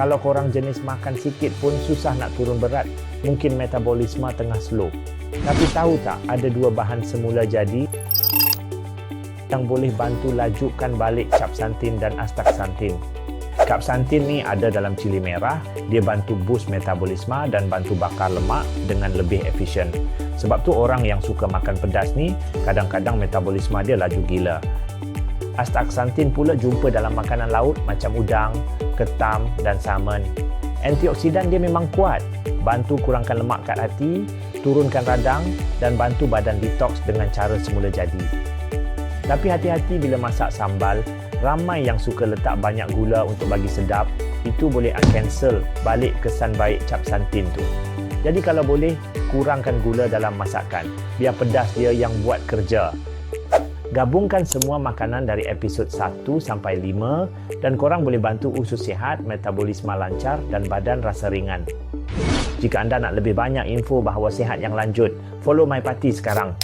Kalau korang jenis makan sikit pun susah nak turun berat, mungkin metabolisme tengah slow. Tapi tahu tak, ada dua bahan semula jadi yang boleh bantu lajukan balik capsantin dan astaxanthin. Capsantin ni ada dalam cili merah, dia bantu boost metabolisme dan bantu bakar lemak dengan lebih efisien. Sebab tu orang yang suka makan pedas ni, kadang-kadang metabolisme dia laju gila. Astaxanthin pula jumpa dalam makanan laut macam udang, ketam dan salmon. Antioksidan dia memang kuat, bantu kurangkan lemak kat hati, turunkan radang dan bantu badan detox dengan cara semula jadi. Tapi hati-hati bila masak sambal, ramai yang suka letak banyak gula untuk bagi sedap, itu boleh cancel balik kesan baik cap santin tu. Jadi kalau boleh, kurangkan gula dalam masakan. Biar pedas dia yang buat kerja. Gabungkan semua makanan dari episod 1 sampai 5 dan korang boleh bantu usus sihat, metabolisme lancar dan badan rasa ringan. Jika anda nak lebih banyak info bahawa sihat yang lanjut, follow My Party sekarang.